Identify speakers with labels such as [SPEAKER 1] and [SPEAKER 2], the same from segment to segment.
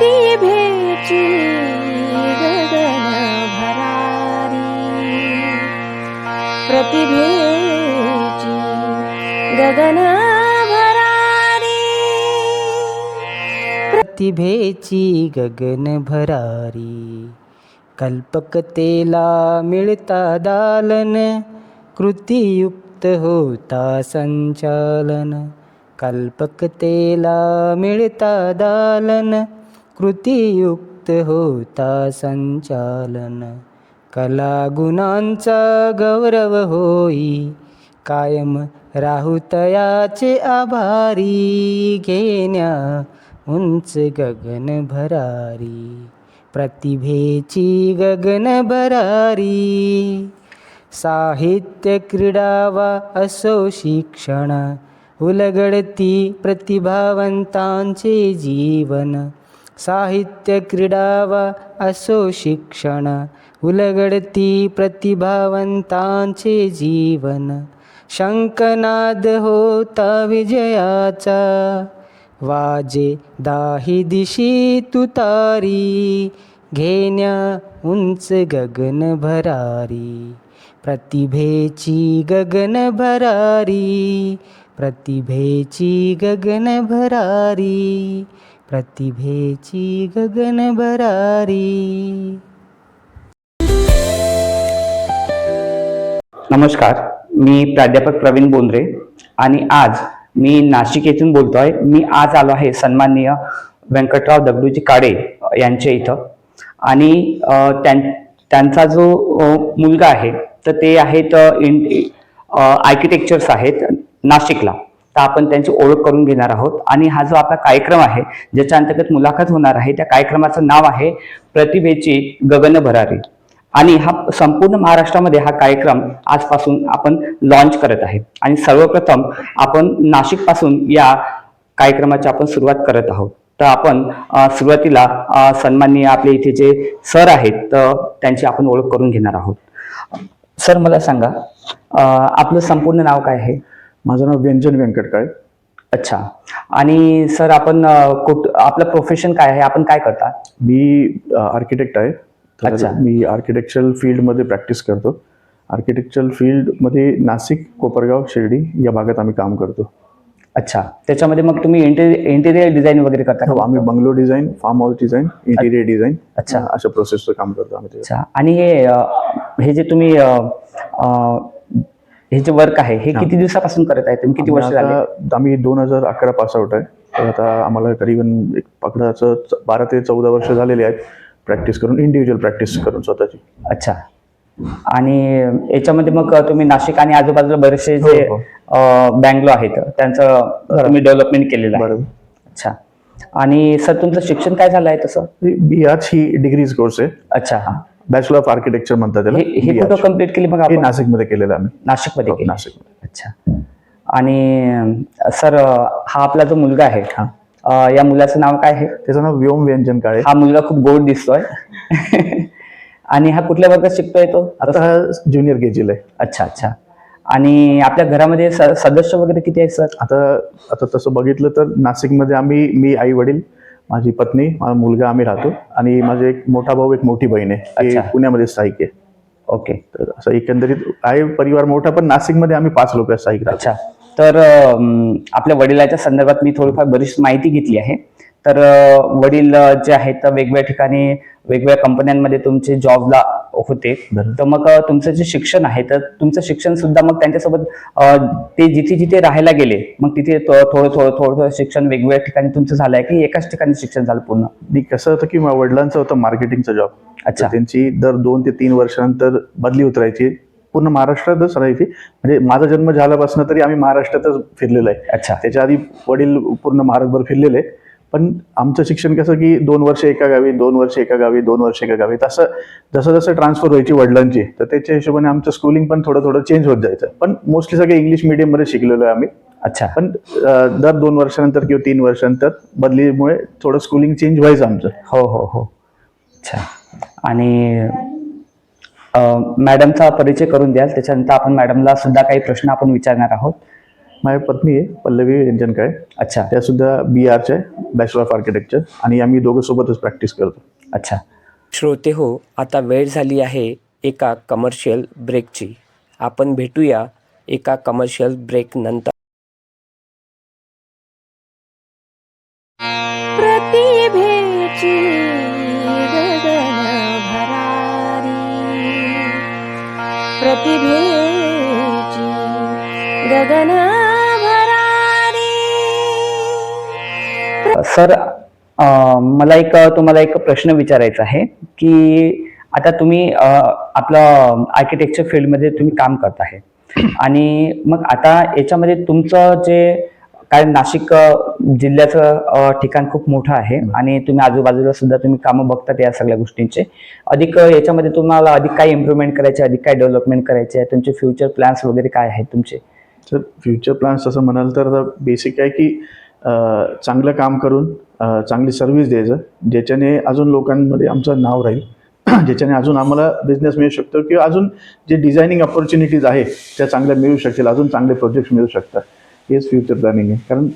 [SPEAKER 1] प्रतिभेची गगन भरारी प्रतिभेची गगन भरारी
[SPEAKER 2] प्रतिभेची गगन भरारी कल्पकतेला मिळता दालन कृतीयुक्त होता संचालन. कल्पकतेला मिळता दालन कृतीयुक्त होता संचालन. कला गुणांचा गौरव होई. कायम राहुतयाचे आभारी. घेण्या उंच गगन भरारी. प्रतिभेची गगन भरारी. साहित्य क्रीडा वा असो शिक्षण. उलगडती प्रतिभावंतांचे जीवन. साहित्य क्रीडा वा असो शिक्षण. उलगडती प्रतिभावंतांचे जीवन. शंकनाद होता विजयाचा. वाजे दाही दिशी तुतारी. घेण्या उंच गगन भरारी. प्रतिभेची गगन भरारी. प्रतिभेची गगन भरारी. प्रतिभेची गगन भरारी
[SPEAKER 3] नमस्कार मी प्राध्यापक प्रवीण बोंद्रे आणि आज मी नाशिक येथून बोलतोय. मी आज आलो आहे सन्माननीय व्यंकटराव दगडूजी काळे यांच्या इथं. आणि त्यां त्यांचा जो मुलगा आहे तर ते आहेत आर्किटेक्चर्स आहेत नाशिकला. तर आपण त्यांची ओळख करून घेणार आहोत. आणि हा जो आपला कार्यक्रम आहे ज्याच्या अंतर्गत मुलाखत होणार आहे त्या कार्यक्रमाचं नाव आहे प्रतिभेची गगन भरारी. आणि हा संपूर्ण महाराष्ट्रामध्ये हा कार्यक्रम आजपासून आपण लॉन्च करत आहे. आणि सर्वप्रथम आपण नाशिकपासून या कार्यक्रमाची आपण सुरुवात करत आहोत. तर आपण सुरुवातीला सन्माननीय आपले इथे जे सर आहेत तर त्यांची आपण ओळख करून घेणार आहोत. सर मला सांगा आपलं संपूर्ण नाव काय आहे?
[SPEAKER 4] माझं नाव व्यंजन व्यंकटकाळे.
[SPEAKER 3] अच्छा. आणि सर आपण अ, कुठ आपलं प्रोफेशन काय आहे? आपण काय करता?
[SPEAKER 4] मी आर्किटेक्ट आहे. तर
[SPEAKER 3] अच्छा.
[SPEAKER 4] मी आर्किटेक्चरल फील्डमध्ये प्रॅक्टिस करतो. आर्किटेक्चरल फील्डमध्ये नाशिक कोपरगाव शिर्डी या भागात आम्ही काम करतो.
[SPEAKER 3] अच्छा. त्याच्यामध्ये मग तुम्ही इंटेरियर इंटेरियर डिझाईन वगैरे करता का?
[SPEAKER 4] हो, आम्ही bungalow design farm house design interior design
[SPEAKER 3] अच्छा.
[SPEAKER 4] अशा प्रोसेसचं काम करतो आम्ही त्याच्यात.
[SPEAKER 3] अच्छा आणि हे अ, हे जे तुम्ही अ, अ, हे जे वर्क आहे. हे किती दिवसापासून करत आहे तुम्ही? किती वर्ष
[SPEAKER 4] आम्ही
[SPEAKER 3] झाले
[SPEAKER 4] आम्ही दोन हजार अकरा पास आउट आहे. तर आता आम्हाला करीबन एक पकडाचं बारा ते चौदा वर्ष झालेले आहेत. प्रॅक्टिस करून इंडिव्हिज्युअल प्रॅक्टिस करून स्वतःची.
[SPEAKER 3] अच्छा. आणि याच्यामध्ये मग तुम्ही नाशिक आणि आजूबाजूला बरेचसे जे
[SPEAKER 4] हो,
[SPEAKER 3] बँगलो आहेत त्यांचं तुम्ही डेव्हलपमेंट केलेलं आहे.
[SPEAKER 4] बरोबर.
[SPEAKER 3] अच्छा. आणि सर तुमचं शिक्षण काय झालं आहे तसं?
[SPEAKER 4] बी आर्च ही डिग्रीज कोर्स आहे.
[SPEAKER 3] अच्छा
[SPEAKER 4] बॅचलर ऑफ आर्किटेक्चर म्हणतात त्याला
[SPEAKER 3] हे हे कंप्लीट केली मग
[SPEAKER 4] हे
[SPEAKER 3] आपण?
[SPEAKER 4] नाशिकमध्ये केलेलं आम्ही.
[SPEAKER 3] नाशिकमध्ये
[SPEAKER 4] हो,
[SPEAKER 3] केली.
[SPEAKER 4] नाशिकमध्ये.
[SPEAKER 3] अच्छा. आणि सर हा आपला जो मुलगा आहे
[SPEAKER 4] हा.
[SPEAKER 3] अ, या मुलाचं नाव काय आहे?
[SPEAKER 4] त्याचं नाव व्योम व्यंजन काळे.
[SPEAKER 3] हा मुलगा खूप गोड दिसतोय. आणि हा कुठल्या वर्गात शिकतोय तो?
[SPEAKER 4] आता हा ज्युनियर केजीला आहे.
[SPEAKER 3] अच्छा अच्छा. आणि आपल्या घरामध्ये स- सदस्य वगैरे किती आहेत सर?
[SPEAKER 4] आता आता तसं बघितलं तर नाशिकमध्ये आम्ही मी आई वडील माझी पत्नी माझा मुलगा आम्ही राहतो. आणि माझे एक मोठा भाऊ एक मोठी बहीण आहे. ते
[SPEAKER 3] अच्छा.
[SPEAKER 4] पुण्यामध्ये स्थायिक आहे.
[SPEAKER 3] ओके.
[SPEAKER 4] तर असं एकंदरीत आहे परिवार मोठा पण नाशिकमध्ये आम्ही पाच लोक स्थायिक राहतो.
[SPEAKER 3] अच्छा. तर अम, आपल्या वडिलाच्या संदर्भात मी थोडीफार बरीच माहिती घेतली आहे. तर वडील जे आहेत वेगवेगळ्या ठिकाणी वेगवेगळ्या कंपन्यांमध्ये तुमचे जॉबला होते. तर मग तुमचं जे शिक्षण आहे तर तुमचं शिक्षण सुद्धा मग त्यांच्यासोबत ते जिथे जिथे राहायला गेले मग तिथे थोडं थोडं थोडं थोडं शिक्षण वेगवेगळ्या ठिकाणी तुमचं झालंय की एकाच ठिकाणी शिक्षण झालं पूर्ण?
[SPEAKER 4] आणि कसं होतं की वडिलांचं होतं मार्केटिंगचा जॉब.
[SPEAKER 3] अच्छा.
[SPEAKER 4] त्यांची दर दोन ते तीन वर्षानंतर बदली उतरायची. पूर्ण महाराष्ट्रातच राहायची. म्हणजे माझा जन्म झाल्यापासून तरी आम्ही महाराष्ट्रातच फिरलेलो आहे.
[SPEAKER 3] अच्छा.
[SPEAKER 4] त्याच्या आधी वडील पूर्ण महाराष्ट्रभर फिरलेले. पण आमचं शिक्षण कसं की दोन वर्ष एका गावी दोन वर्ष एका गावी दोन वर्ष एका गावी. तसं जसं जसं ट्रान्सफर व्हायची वडिलांची तर त्याच्या हिशोबाने आमचं स्कूलिंग पण थोडं थोडं चेंज होत जायचं. पण मोस्टली सगळे इंग्लिशमध्ये शिकलेलो आहे आम्ही.
[SPEAKER 3] अच्छा.
[SPEAKER 4] पण दर दोन वर्षानंतर किंवा तीन वर्षानंतर बदलीमुळे थोडं स्कूलिंग चेंज व्हायचं आमचं.
[SPEAKER 3] हो हो हो. अच्छा. आणि मॅडमचा परिचय करून द्याल. त्याच्यानंतर आपण मॅडमला सुद्धा काही प्रश्न आपण विचारणार आहोत.
[SPEAKER 4] माझी पत्नी आहे पल्लवी व्यंजनकाय
[SPEAKER 3] अच्छा.
[SPEAKER 4] त्या सुद्धा बी आरच्या आहे बॅचलर ऑफ आर्किटेक्चर आणि आम्ही दोघं सोबतच प्रॅक्टिस करतो.
[SPEAKER 3] अच्छा.
[SPEAKER 5] श्रोते हो आता वेळ झाली आहे एका कमर्शियल ब्रेकची आपण भेटूया एका कमर्शियल ब्रेक नंतर.
[SPEAKER 1] प्रतिभेची गगन
[SPEAKER 3] सर मला एक तुम्हाला एक प्रश्न विचारायचा आहे की आता तुम्ही आपलं आर्किटेक्चर फील्डमध्ये तुम्ही काम करत आहे. आणि मग आता याच्यामध्ये तुमचं जे काय नाशिक जिल्ह्याचं ठिकाण खूप मोठं आहे आणि तुम्ही आजूबाजूला सुद्धा तुम्ही कामं बघतात या सगळ्या गोष्टींचे. अधिक याच्यामध्ये तुम्हाला अधिक काय इम्प्रूव्हमेंट करायचे अधिक काय डेव्हलपमेंट करायचे आहे? तुमचे फ्युचर प्लॅन्स वगैरे काय आहेत तुमचे?
[SPEAKER 4] तर फ्युचर प्लॅन्स असं म्हणाल तर बेसिक आहे की चांगलं काम करून चांगली सर्व्हिस द्यायचं ज्याच्याने अजून लोकांमध्ये आमचं नाव राहील. ज्याच्याने अजून आम्हाला बिझनेस मिळू शकतो किंवा अजून जे डिझायनिंग ऑपॉर्च्युनिटीज आहे त्या चांगल्या मिळू शकतील अजून चांगले प्रोजेक्ट्स मिळू शकतात. हेच फ्युचर प्लॅनिंग आहे. कारण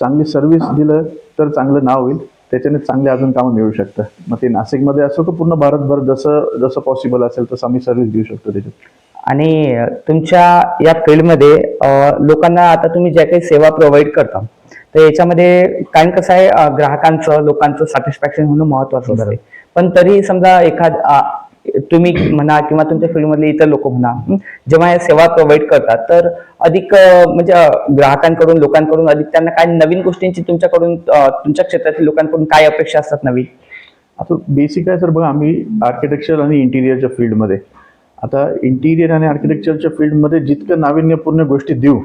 [SPEAKER 4] चांगली सर्व्हिस दिलं तर चांगलं नाव होईल त्याच्याने चांगले अजून कामं मिळू शकतं. मग ते नाशिकमध्ये असो की पूर्ण भारतभर जसं जसं पॉसिबल असेल तसं आम्ही सर्व्हिस देऊ शकतो त्याच्यात.
[SPEAKER 3] आणि तुमच्या या फील्डमध्ये लोकांना आता तुम्ही ज्या काही सेवा प्रोव्हाइड करता तर याच्यामध्ये कारण कसं आहे ग्राहकांचं लोकांचं सॅटिस्फॅक्शन होणं महत्वाचं असते. पण तरी समजा एखाद तुम्ही म्हणा किंवा तुमच्या फील्डमधले इतर लोक म्हणा जेव्हा या सेवा प्रोव्हाइड करतात तर अधिक म्हणजे ग्राहकांकडून लोकांकडून अधिक त्यांना काय नवीन गोष्टींची तुमच्याकडून तुमच्या क्षेत्रातील लोकांकडून काय अपेक्षा असतात नवीन?
[SPEAKER 4] आता बेसिक आहे सर बघा आम्ही आर्किटेक्चर आणि इंटिरियरच्या फील्डमध्ये. आता इंटिरियर आणि आर्किटेक्चरच्या फील्डमध्ये जितकं नाविन्यपूर्ण गोष्टी देऊ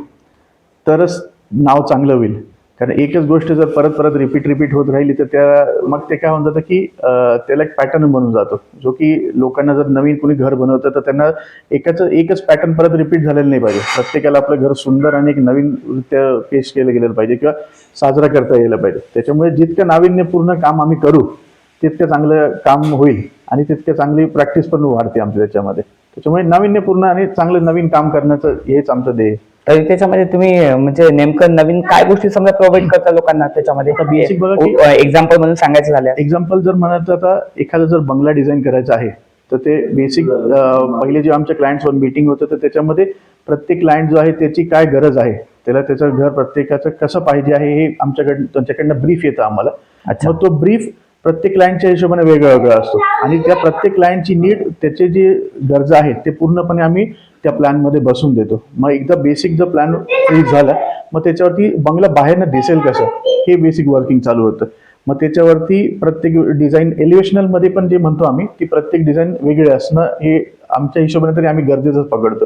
[SPEAKER 4] तरच नाव चांगलं होईल. कारण एकच गोष्ट जर परत परत रिपीट रिपीट होत राहिली तर त्या मग ते काय होऊन जातं की त्याला एक पॅटर्न बनून जातो. जो की लोकांना जर नवीन कोणी घर बनवतं तर त्यांना एकाच एकच पॅटर्न परत रिपीट झालेलं नाही पाहिजे. प्रत्येकाला आपलं घर सुंदर आणि एक नवीन रित्या पेश केलं गेलेलं पाहिजे किंवा साजरा करता यायला पाहिजे. त्याच्यामुळे जितकं नाविन्यपूर्ण काम आम्ही करू तितकं चांगलं काम होईल आणि तितकं चांगली प्रॅक्टिस पण वाढते आमच्या त्याच्यामध्ये. त्याच्यामुळे नाविन्यपूर्ण आणि चांगलं नवीन काम करण्याचं हेच आमचं ध्येय. आहे.
[SPEAKER 3] तर त्याच्यामध्ये तुम्ही म्हणजे नेमकं नवीन काय गोष्टी समजा प्रोव्हाइड करता लोकांना त्याच्यामध्ये? एक्झाम्पल म्हणून सांगायचं झालं.
[SPEAKER 4] एक्झाम्पल जर म्हणाल तर आता एखादा जर बंगला डिझाईन करायचा आहे तर ते बेसिक पहिले जे आमच्या क्लायंटसोबत मीटिंग होतं तर त्याच्यामध्ये प्रत्येक क्लायंट जो आहे त्याची काय गरज आहे? त्याला त्याचं घर प्रत्येकाचं कसं पाहिजे आहे हे आमच्याकडनं त्यांच्याकडनं ब्रीफ येतं आम्हाला.
[SPEAKER 3] अच्छा.
[SPEAKER 4] मग तो ब्रीफ प्रत्येक क्लायंटच्या हिशोबाने वेगळा वेगळा असतो. आणि त्या प्रत्येक क्लायंटची नीड त्याचे जे गरजा आहेत ते पूर्णपणे आम्ही त्या प्लॅनमध्ये बसून देतो. मग एकदा बेसिक जर प्लॅन फिक्स झाला मग त्याच्यावरती बंगला बाहेरनं दिसेल कसं? हे बेसिक वर्किंग चालू होतं. मग त्याच्यावरती प्रत्येक डिझाईन एलिव्हेशनलमध्ये पण जे म्हणतो आम्ही की प्रत्येक डिझाईन वेगळे असणं हे आमच्या हिशोबाने तरी आम्ही गरजेचंच पकडतो.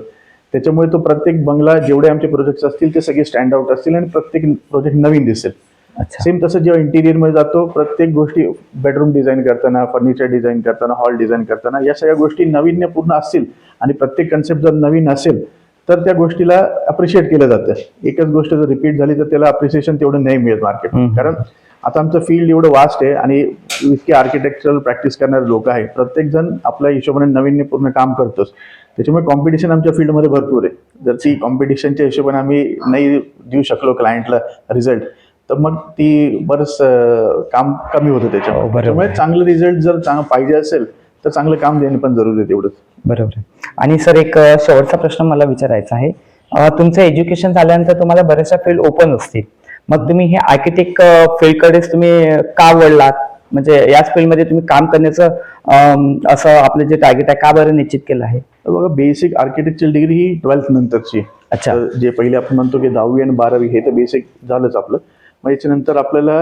[SPEAKER 4] त्याच्यामुळे तो प्रत्येक बंगला जेवढे आमचे प्रोजेक्ट्स असतील ते सगळे स्टँड आउट असतील आणि प्रत्येक प्रोजेक्ट नवीन दिसेल. सेम तसं जेव्हा इंटिरियरमध्ये जातो प्रत्येक गोष्टी बेडरूम डिझाईन करताना फर्निचर डिझाईन करताना हॉल डिझाईन करताना या सगळ्या गोष्टी नाविन्यपूर्ण असतील आणि प्रत्येक कन्सेप्ट जर नवीन असेल तर त्या गोष्टीला अप्रिशिएट केलं जातं. एकच गोष्ट जर रिपीट झाली तर त्याला अप्रिसिएशन तेवढं नाही मिळत मार्केट. कारण आता आमचं फील्ड एवढं वास्ट आहे आणि इतके आर्किटेक्चरल प्रॅक्टिस करणारे लोक आहे प्रत्येक जण आपल्या हिशोबाने नाविन्यपूर्ण काम करतोच. त्याच्यामुळे कॉम्पिटिशन आमच्या फील्डमध्ये भरपूर आहे. जर ती कॉम्पिटिशनच्या हिशोबाने आम्ही नाही देऊ शकलो क्लायंटला रिझल्ट तर मग ती बरंच काम कमी होतं
[SPEAKER 3] हो,
[SPEAKER 4] त्याच्यामुळे. त्यामुळे चांगलं रिझल्ट जर चांगलं पाहिजे असेल तर चांगलं काम देणं पण जरुरी आहे तेवढंच
[SPEAKER 3] बरोबर आहे. आणि सर एक शेवटचा प्रश्न मला विचारायचा आहे तुमचं एज्युकेशन झाल्यानंतर तुम्हाला बऱ्याचशा फील्ड ओपन असतील मग तुम्ही हे आर्किटेक्ट फील्डकडेच तुम्ही का वळलात म्हणजे याच फील्डमध्ये तुम्ही काम करण्याचं असं आपलं जे टार्गेट आहे का बरं निश्चित केलं आहे
[SPEAKER 4] बघा बेसिक आर्किटेक्चर डिग्री ही ट्वेल्थ नंतरची.
[SPEAKER 3] अच्छा.
[SPEAKER 4] जे पहिले आपण म्हणतो की दहावी आणि बारावी हे तर बेसिक झालंच आपलं मग याच्यानंतर आपल्याला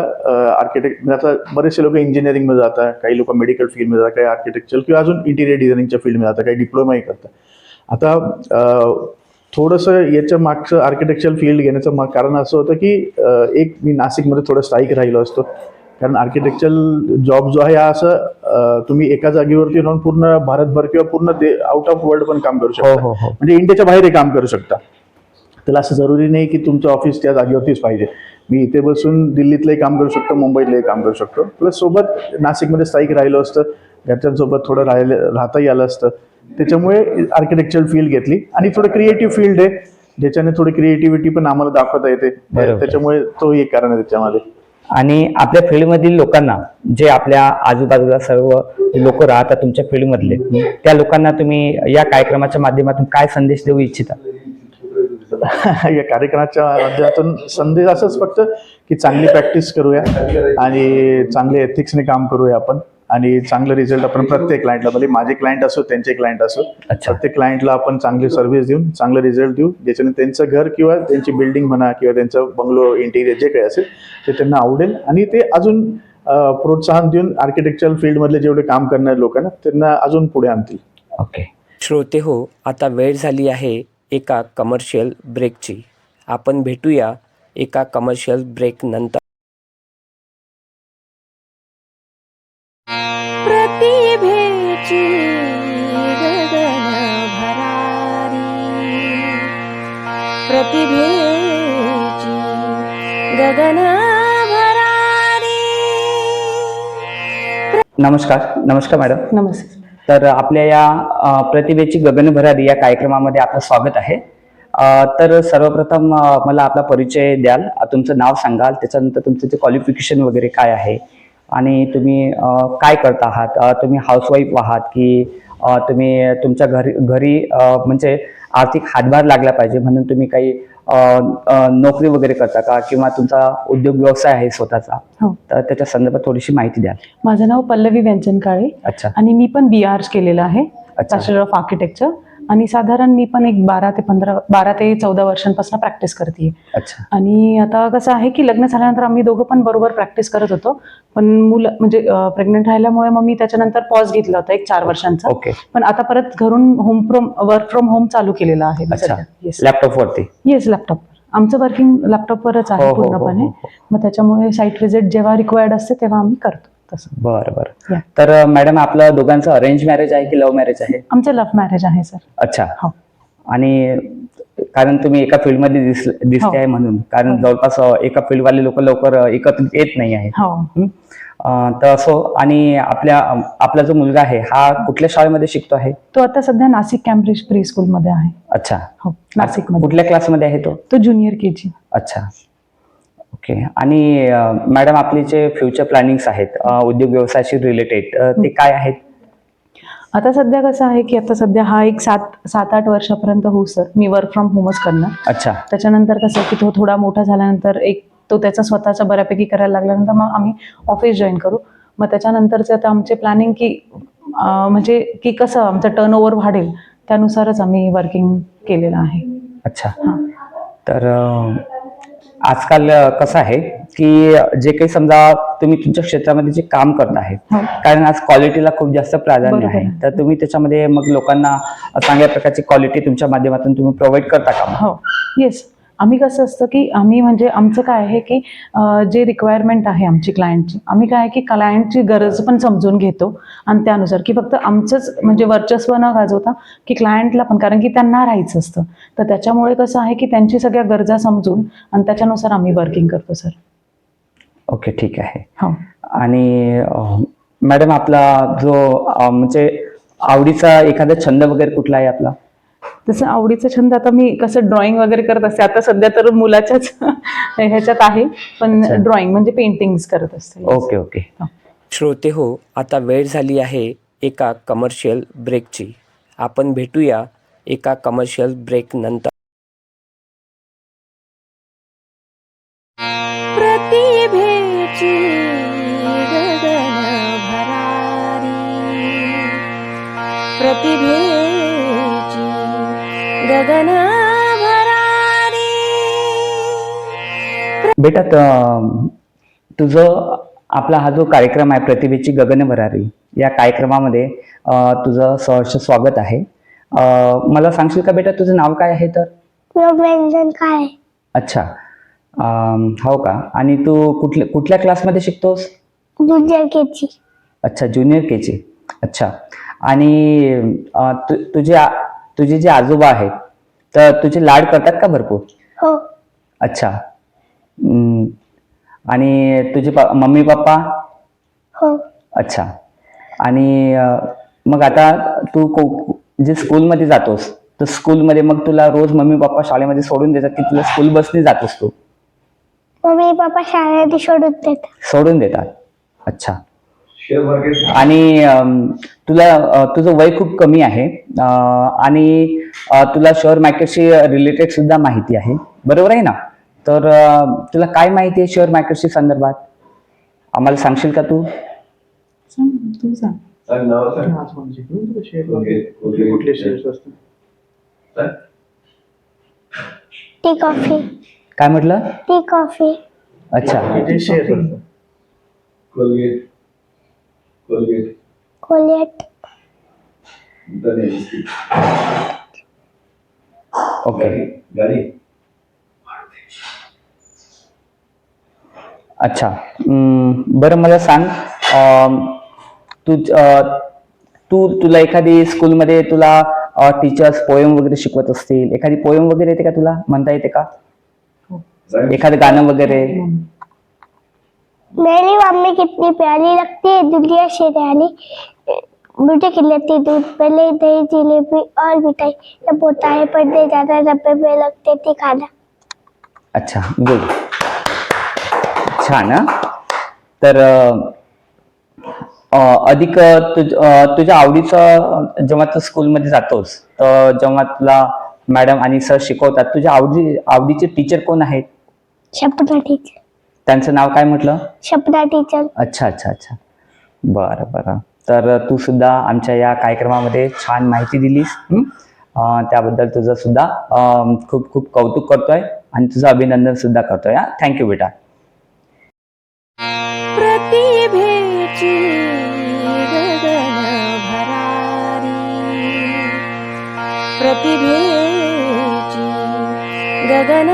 [SPEAKER 4] आर्किटेक्ट आता बरेचसे लोक इंजिनिअरिंगमध्ये जातात काही लोक मेडिकल फील्डमध्ये जातात काही आर्किटेक्चर किंवा अजून इंटिरियर डिझायनिंगच्या फील्डमध्ये जातात काही डिप्लोमाही करतात. आता थोडंसं याच्या मागचं आर्किटेक्चर फील्ड घेण्याचं माग कारण असं होतं की एक मी नाशिकमध्ये थोडं स्थायिक राहिलो असतो. कारण आर्किटेक्चरल जॉब जो आहे हा असं तुम्ही एका जागेवरती राहून पूर्ण भारतभर किंवा पूर्ण आउट ऑफ वर्ल्ड पण काम करू शकता.
[SPEAKER 3] हो, हो.
[SPEAKER 4] म्हणजे इंडियाच्या बाहेर हे काम करू शकता. त्याला असं जरुरी नाही की तुमचं ऑफिस त्या जागेवरतीच पाहिजे. मी इथे बसून दिल्लीतलंही काम करू शकतो मुंबईतलंही काम करू शकतो. प्लस सोबत नाशिकमध्ये स्थायिक राहिलं असतं घरच्यांसोबत थोडं राहिलं राहताही आलं असतं. त्याच्यामुळे आर्किटेक्चर फील्ड घेतली. आणि थोडं क्रिएटिव्ह फील्ड आहे. ज्याच्याने थोडी क्रिएटिव्हिटी पण आम्हाला दाखवता येते. त्याच्यामुळे तोही एक कारण आहे त्याच्यामध्ये
[SPEAKER 3] आणि आपल्या फील्डमधील लोकांना जे आपल्या आजूबाजूला सर्व लोक राहतात तुमच्या फील्डमधले त्या लोकांना तुम्ही या कार्यक्रमाच्या माध्यमातून काय संदेश देऊ इच्छिता?
[SPEAKER 4] या कार्यक्रमाच्या माध्यमातून संदेश असंच फक्त की चांगली प्रॅक्टिस करूया आणि चांगले एथिक्सने काम करूया आपण. आणि चांगलं रिझल्ट आपण प्रत्येक क्लायंटला म्हणजे माझे क्लायंट असो त्यांचे क्लायंट असो. प्रत्येक क्लायंटला आपण चांगली सर्व्हिस देऊन चांगलं रिझल्ट देऊ ज्याच्याने त्यांचं घर किंवा त्यांची बिल्डिंग म्हणा किंवा त्यांचं बंगलो इंटिरियर जे काही असेल ते त्यांना आवडेल. आणि ते अजून प्रोत्साहन देऊन आर्किटेक्चरल फील्डमधले जेवढे काम करणारे लोकांना त्यांना अजून पुढे आणतील.
[SPEAKER 3] ओके
[SPEAKER 5] श्रोते हो आता वेळ झाली आहे. एका कमर्शियल ब्रेकची आपण भेटूया एका कमर्शियल ब्रेक नंतर.
[SPEAKER 1] प्रतिभेची गगन भरारी प्रतिभेची गगन भरारी
[SPEAKER 3] नमस्कार नमस्कार मॅडम.
[SPEAKER 1] नमस्ते
[SPEAKER 3] तर आपल्या या प्रतिभेची गगनभरारी या कार्यक्रमामध्ये आपलं स्वागत आहे. तर सर्वप्रथम मला आपला परिचय द्याल. तुमचं नाव सांगाल. त्याच्यानंतर तुमचं जे क्वालिफिकेशन वगैरे काय आहे आणि तुम्ही काय करत आहात? तुम्ही हाऊसवाईफ आहात की तुम्ही तुमच्या घरी घरी म्हणजे आर्थिक हातभार लागला पाहिजे म्हणून तुम्ही काही नोकरी वगैरे करता का? किंवा तुमचा उद्योग व्यवसाय आहे स्वतःचा?
[SPEAKER 6] हो.
[SPEAKER 3] तर त्याच्या संदर्भात थोडीशी माहिती द्याल.
[SPEAKER 6] माझं नाव पल्लवी व्यंजन काळे
[SPEAKER 3] अच्छा.
[SPEAKER 6] आणि मी पण बी आर्च केलेलं आहे. बॅचलर ऑफ आर्किटेक्चर आणि साधारण मी पण एक बारा ते पंधरा बारा ते चौदा वर्षांपासून प्रॅक्टिस करते
[SPEAKER 3] अच्छा.
[SPEAKER 6] आणि आता कसं आहे की लग्न झाल्यानंतर आम्ही दोघं पण बरोबर प्रॅक्टिस करत होतो. पण मुलं म्हणजे प्रेग्नेंट राहिल्यामुळे मग मी त्याच्यानंतर पॉज घेतला होता एक चार वर्षांचा.
[SPEAKER 3] ओके
[SPEAKER 6] पण आता परत घरून home from work from home चालू केलेलं आहे येस
[SPEAKER 3] लॅपटॉप वरती?
[SPEAKER 6] येस लॅपटॉप आमचं वर्किंग लॅपटॉपवरच आहे
[SPEAKER 3] हो, हो,
[SPEAKER 6] पूर्णपणे.
[SPEAKER 3] हो, हो.
[SPEAKER 6] मग त्याच्यामुळे साईट विजिट जेव्हा रिक्वायर्ड असते तेव्हा आम्ही करतो. तसं
[SPEAKER 3] बरं बरं.
[SPEAKER 6] Yeah.
[SPEAKER 3] तर मॅडम आपलं दोघांचं अरेंज मॅरेज आहे की लव्ह मॅरेज आहे?
[SPEAKER 6] आमचं लव्ह मॅरेज आहे सर
[SPEAKER 3] अच्छा.
[SPEAKER 6] हो.
[SPEAKER 3] आणि कारण तुम्ही एका फील्डमध्ये दिस दिसते
[SPEAKER 6] हो.
[SPEAKER 3] आहे म्हणून. कारण
[SPEAKER 6] हो.
[SPEAKER 3] जवळपास एका फील्डवाले लोक लवकर एकत्रित येत नाही आहे तर असो आणि आपल्या आपला जो मुलगा आहे हा कुठल्या शाळेमध्ये शिकतो आहे?
[SPEAKER 6] तो आता सध्या नाशिक कॅम्ब्रिज प्री स्कूलमध्ये आहे.
[SPEAKER 3] अच्छा.
[SPEAKER 6] हो नाशिकमध्ये.
[SPEAKER 3] कुठल्या क्लासमध्ये आहे तो?
[SPEAKER 6] तो ज्युनियर के जी
[SPEAKER 3] अच्छा. ओके. आणि मॅडम आपले जे फ्युचर प्लॅनिंग्स आहेत उद्योग व्यवसायाशी रिलेटेड ते काय आहेत?
[SPEAKER 6] आता सध्या कसं आहे की आता सध्या हा एक सात सात आठ वर्षापर्यंत होऊ सर. मी वर्क फ्रॉम होमच करणार.
[SPEAKER 3] अच्छा.
[SPEAKER 6] त्याच्यानंतर कसं की तो थोडा मोठा झाल्यानंतर एक तो त्याचा स्वतःचा बऱ्यापैकी करायला लागल्यानंतर मग आम्ही ऑफिस जॉईन करू. मग त्याच्यानंतरचे आता आमचे प्लॅनिंग की म्हणजे की कसं आमचं टर्न ओव्हर वाढेल त्यानुसारच आम्ही वर्किंग केलेलं आहे.
[SPEAKER 3] अच्छा. तर आजकाल कसं आहे की जे काही समजा तुम्ही तुमच्या क्षेत्रामध्ये जे काम करत आहे
[SPEAKER 6] हो.
[SPEAKER 3] कारण आज क्वालिटीला खूप जास्त प्राधान्य आहे. तर तुम्ही त्याच्यामध्ये मग लोकांना चांगल्या प्रकारची क्वालिटी तुमच्या माध्यमातून तुम्ही प्रोव्हाइड करता का
[SPEAKER 6] येस आम्ही कसं असतं की आम्ही म्हणजे आमचं काय आहे की जे रिक्वायरमेंट आहे आमची क्लायंटची आम्ही काय आहे की क्लायंटची गरज पण समजून घेतो आणि त्यानुसार की फक्त आमचंच म्हणजे वर्चस्व न गाजवता की क्लायंटला पण कारण की त्यांना राहायचं असतं. तर त्याच्यामुळे कसं आहे की त्यांची सगळ्या गरजा समजून आणि त्याच्यानुसार आम्ही वर्किंग करतो सर
[SPEAKER 3] ओके ठीक आहे.
[SPEAKER 6] हो.
[SPEAKER 3] आणि मॅडम आपला जो म्हणजे आवडीचा एखादा छंद वगैरे कुठला आहे आपला?
[SPEAKER 6] तसं आवडीचा छंद आता मी कसं ड्रॉइंग वगैरे करत असते. आता सध्या तर मुलाच्याच ह्याच्यात आहे पण. ड्रॉइंग म्हणजे पेंटिंग्स करत असते.
[SPEAKER 3] Okay okay.
[SPEAKER 5] श्रोते हो आता वेळ झाली आहे एका कमर्शियल ब्रेकची आपण भेटूया एका कमर्शियल ब्रेक नंतर.
[SPEAKER 1] प्रतिभेची गगन भरारी
[SPEAKER 3] बेटा त- तुझं आपला हा जो कार्यक्रम आहे प्रतिभेची गगन भरारी या कार्यक्रमामध्ये तुझं सहर्ष स्वागत आहे. मला सांगशील का बेटा तुझं नाव काय आहे तर?
[SPEAKER 7] व्यंजन काय?
[SPEAKER 3] अच्छा. हो का? आणि तू कुठल्या कुठल्या क्लासमध्ये शिकतोस?
[SPEAKER 7] दुर्जकेची
[SPEAKER 3] अच्छा ज्युनियर केची अच्छा. आणि तुझे तुझे जे आजोबा आहेत तर तुझे लाड करतात का भरपूर?
[SPEAKER 7] हो.
[SPEAKER 3] अच्छा. हम्म. आणि तुझे प- मम्मी पप्पा?
[SPEAKER 7] हो.
[SPEAKER 3] अच्छा. आणि अ, मग आता तू को जे स्कूलमध्ये जातोस तर स्कूलमध्ये मग तुला रोज मम्मी पप्पा शाळेमध्ये सोडून देतात की तुला स्कूल बसने जात असतो
[SPEAKER 7] मम्मी पप्पा शाळेत सोडून देतात.
[SPEAKER 3] सोडून देतात. अच्छा. आणि अम, तुला अ, तुझं वय खूप कमी आहे. अ, आणि अ, तुला शेअर मार्केटशी रिलेटेड सुद्धा माहिती आहे. बरोबर आहे ना? तर अ, तुला काय माहिती आहे शेअर मार्केटशी संदर्भात? आम्हाला सांगशील का तू?
[SPEAKER 6] तू सांग.
[SPEAKER 4] कुठले shares असतात?
[SPEAKER 7] टी कॉफी
[SPEAKER 3] काय म्हटलं?
[SPEAKER 7] टी कॉफी
[SPEAKER 3] अच्छा.
[SPEAKER 4] असतात?
[SPEAKER 7] कोलिएट
[SPEAKER 8] Daniel.
[SPEAKER 3] ओके. अच्छा. बरं मला सांग तू अ, तू तुला एखादी स्कूलमध्ये तुला टीचर्स पोयम वगैरे शिकवत असतील एखादी पोयम वगैरे येते का तुला? म्हणता येते का? एखादं गाणं वगैरे?
[SPEAKER 7] मेरी मम्मी कितनी प्यारी लगती है दुनिया से न्यारी मीठे खिलाती दूध पहले दही जिलेबी और मिठाई। जब होता है पढ़ने जाना डब्बे में लगते थी खाना।
[SPEAKER 3] अच्छा गुड। छान तर अधिक तुझ तुझ्या आवडीचं जेव्हा तू स्कूलमध्ये जातोस तर जेव्हा तुला मॅडम आणि सर शिकवतात तुझ्या आवडी आवडीचे टीचर कोण आहेत?
[SPEAKER 7] सपना टीचर.
[SPEAKER 3] त्यांचं नाव काय म्हटलं?
[SPEAKER 7] सपना टीचर
[SPEAKER 3] अच्छा अच्छा अच्छा. बरं बरं. तर तू सुद्धा आमच्या या कार्यक्रमामध्ये छान माहिती दिलीस. हं? अं, त्याबद्दल तुझं सुद्धा अं, खूप खूप कौतुक करतोय आणि तुझं अभिनंदन सुद्धा करतोय हा. थँक्यू बेटा.
[SPEAKER 1] प्रतिभेची गगन भरारी प्रतिभेची गगन